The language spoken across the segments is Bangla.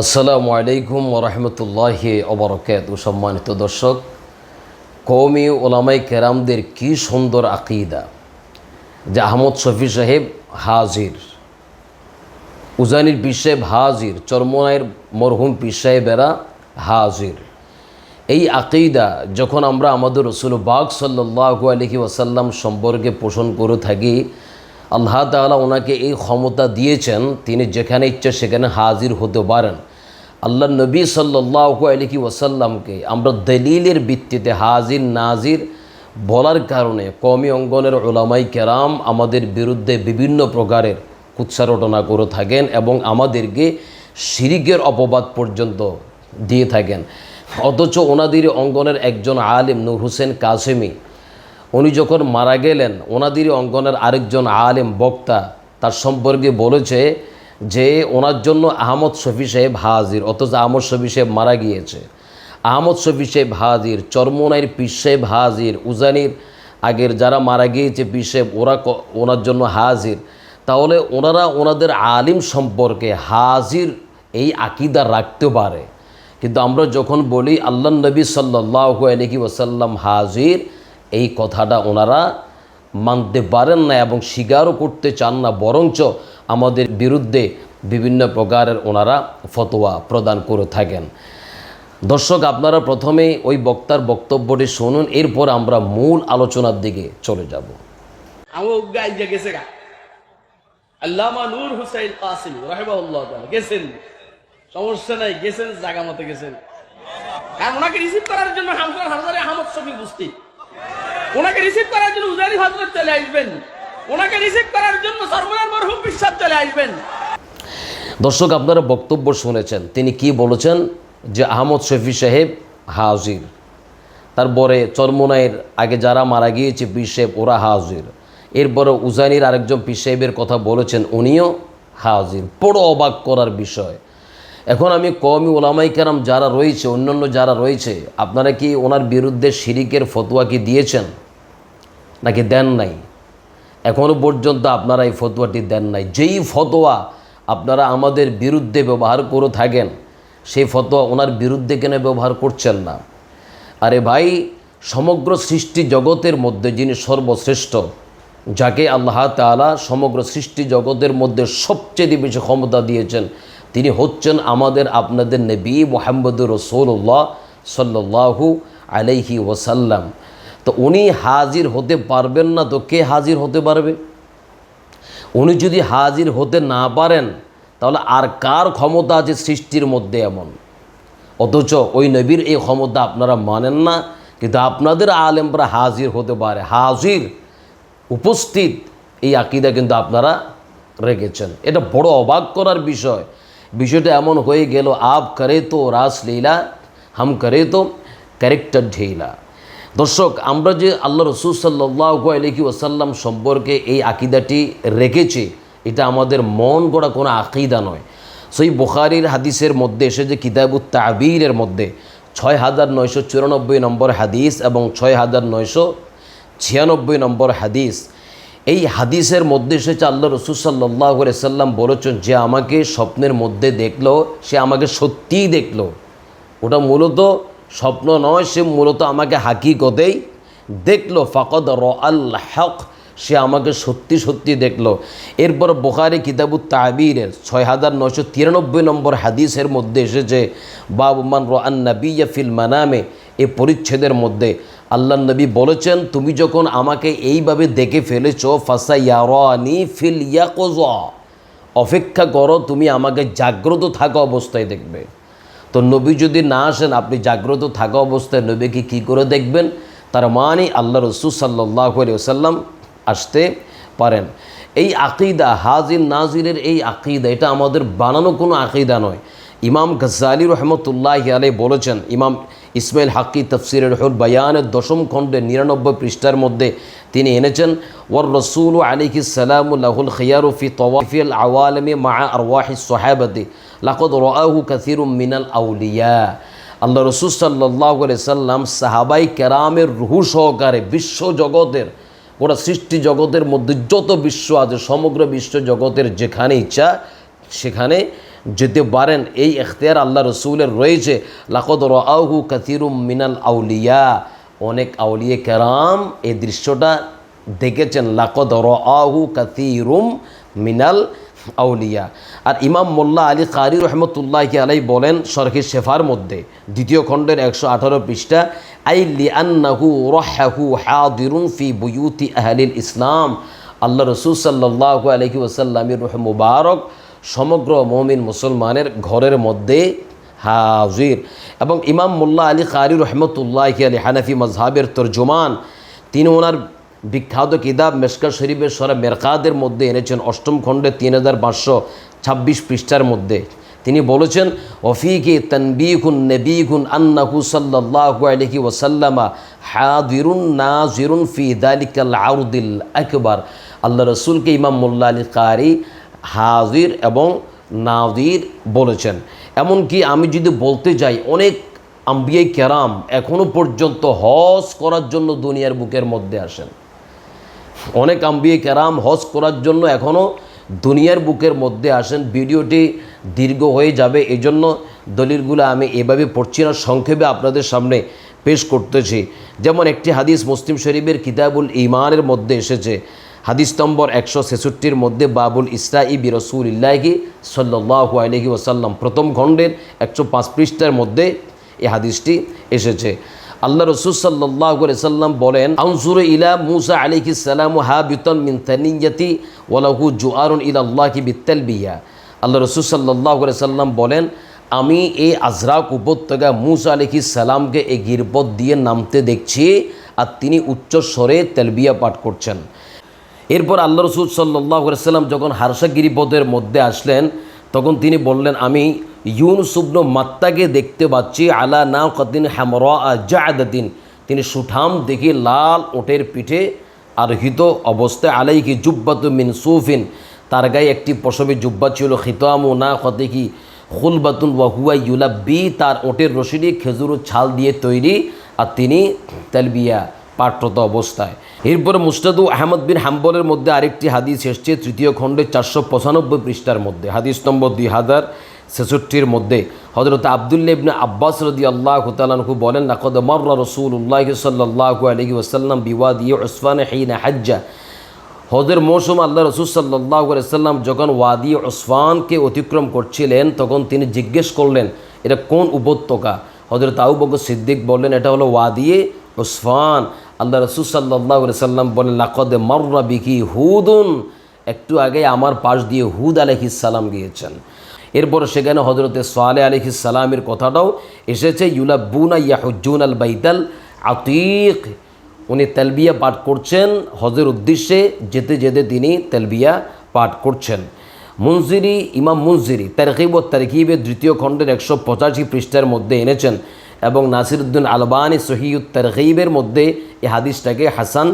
আসসালামু আলাইকুম ওরহমতুল্লাহি অবরকাত সম্মানিত দর্শক কৌমি ওলামাই কেরামদের কি সুন্দর আকিদা যে আহমদ শফি সাহেব হাজির, উজানির পীর সাহেব হাজির চরমনায়ের মরহুম পীর সাহেবেরা হাজির। এই আকিদা যখন আমরা আমাদের রসুল বাগ সাল্লাহু আলহি ওয়াসাল্লাম সম্পর্কে পোষণ করে থাকি আল্লাহ তাআলা ওনাকে এই ক্ষমতা দিয়েছেন, তিনি যেখানে ইচ্ছা সেখানে হাজির হতে পারেন। আল্লাহ নবী সাল্লাহু আলহি ওয়াসাল্লামকে আমরা দলিলের ভিত্তিতে হাজির, নাজির বলার কারণে কমি অঙ্গনের ওলামাই কেরাম আমাদের বিরুদ্ধে বিভিন্ন প্রকারের কুৎসারটনা করে থাকেন এবং আমাদেরকে শিরিকের অপবাদ পর্যন্ত দিয়ে থাকেন। অথচ ওনাদের অঙ্গনের একজন আলিম, নূর হোসেন কাসেমি উনি যখন মারা গেলেন ওনাদের অঙ্গনের আরেকজন আলেম বক্তা, তার সম্পর্কে বলেছে যে ওনার জন্য আহমদ শফি সাহেব হাজির, অথচ আহমদ শফি সাহেব মারা গিয়েছে। আহমদ শফি সাহেব হাজির, চরমোনাইর পীর সাহেব হাজির, উজানির আগের যারা মারা গিয়েছে পীর সাহেব, ওরা ওনার জন্য হাজির। তাহলে ওনারা ওনাদের আলিম সম্পর্কে হাজির এই আকিদা রাখতে পারে। কিন্তু আমরা যখন বলি আল্লাহ নবী সাল্লাহ আলহি ওসাল্লাম হাজির এই কথাটা ওনারা মানতে পারেন না এবং স্বীকারও করতে চান না, বরঞ্চ আমাদের বিরুদ্ধে বিভিন্ন প্রকারের ওনারা ফতোয়া প্রদান করে থাকেন। দর্শক, আপনারা প্রথমে ওই বক্তার বক্তব্যটি শুনুন, এরপর আমরা মূল আলোচনার দিকে চলে যাব। আল্লামা নূর হুসাইন কাসিম রাহেবাহুল্লাহ গেছেন। সমস্যা নাই, গেছেন জায়গা মতো গেছেন। কারণ ওনাকে রিসিভ করার জন্য হামকার হাজারে আহমদ শফি বুঝতি ওনাকে রিসিভ করার জন্য উজারি হজরত চলে আসবেন। ওনাকে রিসিভ করার জন্য সর্বনার মরহুম বিশ্বাস চলে আসবেন। দর্শক, আপনারা বক্তব্য শুনেছেন। তিনি কি বলেছেন? যে আহমদ শফি সাহেব হাজির। তারপরে চরমোনাইয়ের আগে যারা মারা গিয়েছে, পীর সাহেব, ওরা হাজির। এরপরে উজানির আরেকজন পীর সাহেবের কথা বলেছেন, উনিও হাজির। বড় অবাক করার বিষয়। এখন আমি কমি ওলামাই কেরাম যারা রয়েছে, অন্যান্য যারা রয়েছে, আপনারা কি ওনার বিরুদ্ধে শিরিকের ফতোয়া কি দিয়েছেন? নাকি দেন নাই? এখনও পর্যন্ত আপনারা এই ফতোয়াটি দেন নাই। যেই ফতোয়া আপনারা আমাদের বিরুদ্ধে ব্যবহার করে থাকেন, সেই ফতোয়া ওনার বিরুদ্ধে কেন ব্যবহার করছেন না? আরে ভাই, সমগ্র সৃষ্টি জগতের মধ্যে যিনি সর্বশ্রেষ্ঠ, যাকে আল্লাহ তাআলা সমগ্র সৃষ্টি জগতের মধ্যে সবচেয়ে বেশি ক্ষমতা দিয়েছেন, তিনি হচ্ছেন আমাদের আপনাদের নবী মোহাম্মদুর রসৌল্লাহ সাল্লাহু আলাইহি ওসাল্লাম তো উনি হাজির হতে পারবেন না তো কে হাজির হতে পারবে? উনি যদি হাজির হতে না পারেন, তাহলে আর কার ক্ষমতা আছে সৃষ্টির মধ্যে এমন? অথচ ওই নবীর এই ক্ষমতা আপনারা মানেন না, কিন্তু আপনাদের আলেমরা হাজির হতে পারে। হাজির, উপস্থিত, এই আকিদা কিন্তু আপনারা রেখেছেন। এটা বড় অবাক করার বিষয়। বিষয়টা এমন হয়ে গেল আপ করে তো রাস লীলা হাম করে তো ক্যারেক্টার ঢেইলা। দর্শক, আমরা যে আল্লাহ রসুল সাল্লাহ আলহি ওসাল্লাম সম্পর্কে এই আকিদাটি রেখেছি, এটা আমাদের মন গড়া কোনো আকিদা নয়। সেই বুখারির হাদিসের মধ্যে এসে যে কিতাবুত তাবিরের মধ্যে ছয় হাজার নয়শো চুরানব্বই নম্বর হাদিস এবং ছয় হাজার নয়শো ছিয়ানব্বই নম্বর হাদিস। এই হাদিসের মধ্যে এসেছে, আল্লাহ রসুল সাল্লাহ সাল্লাম বলেছেন, যে আমাকে স্বপ্নের মধ্যে দেখল, সে আমাকে সত্যিই দেখল। ওটা মূলত স্বপ্ন নয়, সে মূলত আমাকে হাকিকতেই দেখল। ফাকদ র আল হক, সে আমাকে সত্যি সত্যি দেখল। এরপর বোখারি কিতাবু তাবিরের ছয় হাজার নয়শো তিরানব্বই নম্বর হাদিসের মধ্যে এসেছে বাবুমান র আন নবিয়া ফিল মানামে, এ পরিচ্ছেদের মধ্যে। আল্লাহ নবী বলেছেন, তুমি যখন আমাকে এইভাবে দেখে ফেলেছ, ফাসা ইয়ারানি ফিল ইয়াকোজা অপেক্ষা করো, তুমি আমাকে জাগ্রত থাকা অবস্থায় দেখবে। তো নবী যদি না আসেন, আপনি জাগ্রত থাকা অবস্থায় নবীকে কী করে দেখবেন? তার মানে আল্লাহ রসুল সাল্লাহ সাল্লাম আসতে পারেন। এই আকিদা, হাজির, নাজিরের এই আকিদা, এটা আমাদের বানানো কোনো আকিদা নয়। ইমাম গজ্জালি রহমতুল্লাহ আলাই বলেছেন, ইমাম ইসমাইল হাকি তফসিরের হুল বায়ানের দশম খণ্ডে নিরানব্বই পৃষ্ঠার মধ্যে তিনি এনেছেন ওর রসুল আলিহি সালামুল্লাহুল খিয়ারুফি তওয়াফিল আওয়ালমে মা আরওয়াহি সোহাবতি। লাকদ রাহু কাসিরুম মিনাল আউলিয়া। আল্লাহ রসুল সাল্লাহ সাল্লাম সাহাবাই কেরামের রুহু সহকারে বিশ্ব জগতের গোটা সৃষ্টি জগতের মধ্যে যত বিশ্ব আছে, সমগ্র বিশ্ব জগতের যেখানে ইচ্ছা সেখানে যেতে পারেন। এই এখতিয়ার আল্লাহ রসুলের রয়েছে। লাকদ রাহু কাতিরুম মিনাল আউলিয়া। অনেক আউলিয়ে কেরাম এই দৃশ্যটা দেখেছেন। লাকদ রাহু কাতিরুম মিনাল আউলিয়া। আর ইমাম মোল্লা আলী কারি রহমতুল্লাহকে আলাই বলেন সরকি শেফার মধ্যে, দ্বিতীয় খণ্ডের একশো আঠারো পৃষ্ঠা, আই লিআন্নাহু রহাহু হাদিরুন ফি বুয়ুতি আহলিল ইসলাম। আল্লাহ রসুল সাল্লাহ আলহি ওসাল্লামের রুহ মুবারক সমগ্র মমিন মুসলমানের ঘরের মধ্যে হাজির। এবং ইমাম মোল্লা আলী কারি রহমতুল্লাহ আলী হানাফি মজহাবের তর্জমান, তিনি ওনার বিখ্যাত কিতাব মেশকা শরীফের সরা মেরকাদের মধ্যে এনেছেন অষ্টম খণ্ডে তিন হাজার পাঁচশো ছাব্বিশ পৃষ্ঠার মধ্যে। তিনি বলেছেন অফিকে তনবিগুন নবীগুন আন্নাহু সাল্লাল্লাহু আলাইহি ওয়াসাল্লামা হাদিরুন নাজিরুন ফি দালিকাল আউদিল আকবার। আল্লাহ রসুলকে ইমাম মোল্লা আলী কারি হাজির এবং নাজির বলেছেন। এমনকি আমি যদি বলতে যাই, অনেক আম্বিয়াই কেরাম এখনও পর্যন্ত হজ করার জন্য দুনিয়ার বুকের মধ্যে আসেন। অনেক আম্বিয়ে কেরাম হজ করার জন্য এখনও দুনিয়ার বুকের মধ্যে আসেন। ভিডিওটি দীর্ঘ হয়ে যাবে। এই জন্য দলিলগুলো আমি এভাবে পড়ছি না, সংক্ষেপে আপনাদের সামনে পেশ করতেছি। যেমন একটি হাদিস মুসলিম শরীফের কিতাবুল ইমানের মধ্যে এসেছে। হাদিস নম্বর একশো ছেষট্টির মধ্যে, বাবুল ইসরাই বি রসুল ইল্লাহি সাল্লাহু আলহি ওসাল্লাম প্রথম খণ্ডের একশো পাঁচ পৃষ্ঠার মধ্যে এই হাদিসটি এসেছে। আল্লাহ রসুল সাল্লাহ সাল্লাম বলেন আনসুর ইলা মুসা আলিহি সালাম হা বিতন মিন তানিয়াতি ওয়ালাহু জুয়ারুন আল্লাহি বিত্তাল বিয়া আল্লাহ রসুল সাল্লাহ সাল্লাম বলেন, আমি এই আজরাক উপত্যকা মুসা আলিহি সালামকে এই গিরপথ দিয়ে নামতে দেখছি আর তিনি উচ্চ স্বরে তেলবিয়া পাঠ করছেন। এরপর আল্লাহ রসুল সাল্লাহ সাল্লাম যখন হারসা গিরিপথের মধ্যে আসলেন তখন তিনি বললেন, আমি ইউন সুবন মাত্তাকে দেখতে পাচ্ছি, আলা না কদিন হ্যামরা জাহাদিন তিনি সুঠাম দেখি লাল ওটের পিঠে আরোহিত অবস্থায় আলাইকি জুব্বাতু মিন সুফিন। তার গায়ে একটি পশমী জুব্বা ছিল, খিতামু না কতিকি খুলবাতুন ওয়াহুয়া ইউলাব্বি। তার ওটের রশিদি খেজুর ছাল দিয়ে তৈরি, আর তিনি তেলবিয়া। পাঠরত অবস্থায়। এরপরে মুস্তাদু আহমদ বিন হাম্বলের মধ্যে আরেকটি হাদিস এসছে, তৃতীয় খণ্ডে চারশো পঁচানব্বই পৃষ্ঠার মধ্যে। হাদিস নম্বর দুই হাজার ছেষট্টির মধ্যে। হজরত আবদুল্লা ইবনে আব্বাস রদি আল্লাহ তালানহু বলেন নাকদ রসুল উল্লাহ সাল্লাহ আলহি ওসাল্লাম বিওয়াদি ওসফান হিনা হাজ্জা। হজের মৌসুম আল্লাহ রসুল সাল্লাহ সাল্লাম যখন ওয়াদি ওসমানকে অতিক্রম করছিলেন, তখন তিনি জিজ্ঞেস করলেন এটা কোন উপত্যকা? হজরত বকর সিদ্দিক বললেন, এটা হলো ওয়াদিয়ে ওসফান আল্লাহ রসুল সাল্লাহ সাল্লাম বলেন, লাকদে মর্রা বিকি হুদুন। একটু আগে আমার পাশ দিয়ে হুদ আলহিসাল্লাম গিয়েছেন। এরপর সেখানে হজরতে সোয়ালে আলহিসাল্লামের কথাটাও এসেছে, ইউলাব্বুনা ইয়াহুজ্জুন আল বাইতাল আতিক, উনি তেলবিয়া পাঠ করছেন, হজের উদ্দেশ্যে যেতে যেতে তিনি তেলবিয়া পাঠ করছেন। মুনজিরি, ইমাম মুনজিরি তারকিব ও তারকিবের দ্বিতীয় খণ্ডের একশো পঁচাশি পৃষ্ঠার মধ্যে এনেছেন। এবং নাসিরুদ্দিন আলবানী সহিউদ তারকিবের মধ্যে এই হাদিসটাকে হাসান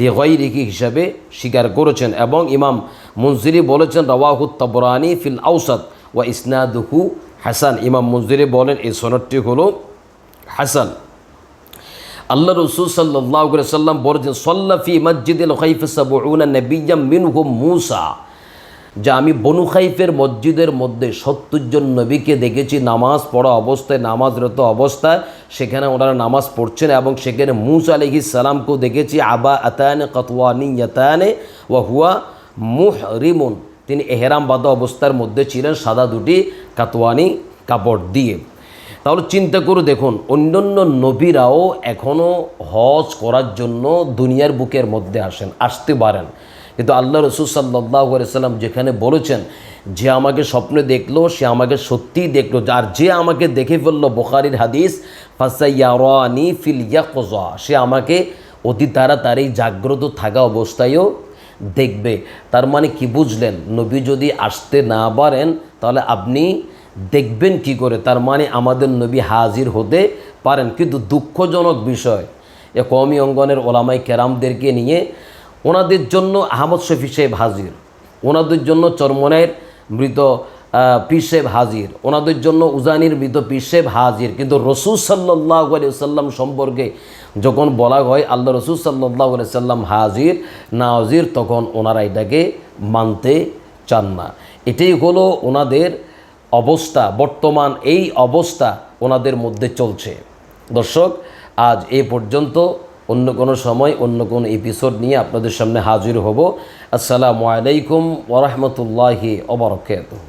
লিগৈরিকি হিসাবে স্বীকার করেছেন এবং ইমাম মুনজিরি বলেছেন রওয়াহুত তবরানি ফিল আউসাদ ওয়া ইসনাদুহু হাসান। ইমাম মুনজিরি বলেন, এই সনদটি হল হাসান। আল্লাহ রসুল সাল্লাহ সাল্লাম বলেছেন সল্লাফি নবিয়াম মিনহু মুসা। যা আমি বনু খাইফের মসজিদের মধ্যে সত্তর জন নবীকে দেখেছি, নামাজ পড়া অবস্থায়, নামাজরত অবস্থায়। সেখানে ওনারা নামাজ পড়ছেন এবং সেখানে মুস আলহি সালামকেও দেখেছি, আবা আতায়নে কতওয়ানি ইয়াতায়নে ওয়া হুয়া মুহ রিমুন তিনি এহেরাম বাদা অবস্থার মধ্যে ছিলেন, সাদা দুটি কাতওয়ানি কাপড় দিয়ে। তাহলে চিন্তা করে দেখুন, অন্যান্য নবীরাও এখনও হজ করার জন্য দুনিয়ার বুকের মধ্যে আসেন, আসতে পারেন। কিন্তু আল্লাহ রসুল সাল্লাহ সাল্লাম যেখানে বলেছেন, যে আমাকে স্বপ্নে দেখল, সে আমাকে সত্যিই দেখল। আর যে আমাকে দেখে ফেলল বোখারির হাদিস ফাসাইয়ারানি ফিল ইয়াকজা। সে আমাকে অতি তাড়াতাড়ি জাগ্রত থাকা অবস্থায়ও দেখবে। তার মানে কি বুঝলেন? নবী যদি আসতে না পারেন, তাহলে আপনি দেখবেন কি করে? তার মানে আমাদের নবী হাজির হতে পারেন। কিন্তু দুঃখজনক বিষয়, এ কমি অঙ্গনের ওলামাই কেরামদেরকে নিয়ে ওনাদের জন্য আহমদ শফি সাহেব হাজির। ওনাদের জন্য চরমনের মৃত পীর সাহেব হাজির। ওনাদের জন্য উজানির মৃত পীর সাহেব হাজির। কিন্তু রসুল সাল্লাহ সাল্লাম সম্পর্কে যখন বলা হয়, আল্লাহ রসুল সাল্লাহ সাল্লাম হাজির, নাজির, তখন ওনারা এটাকে মানতে চান না। এটাই হলো ওনাদের অবস্থা, বর্তমান এই অবস্থা ওনাদের মধ্যে চলছে। দর্শক, আজ এ পর্যন্ত অন্য কোনো সময়, অন্য কোনো এপিসোড নিয়ে আপনাদের সামনে হাজির হব। আসসালামু আলাইকুম ওরহমতুল্লাহি ওবরকাতুহ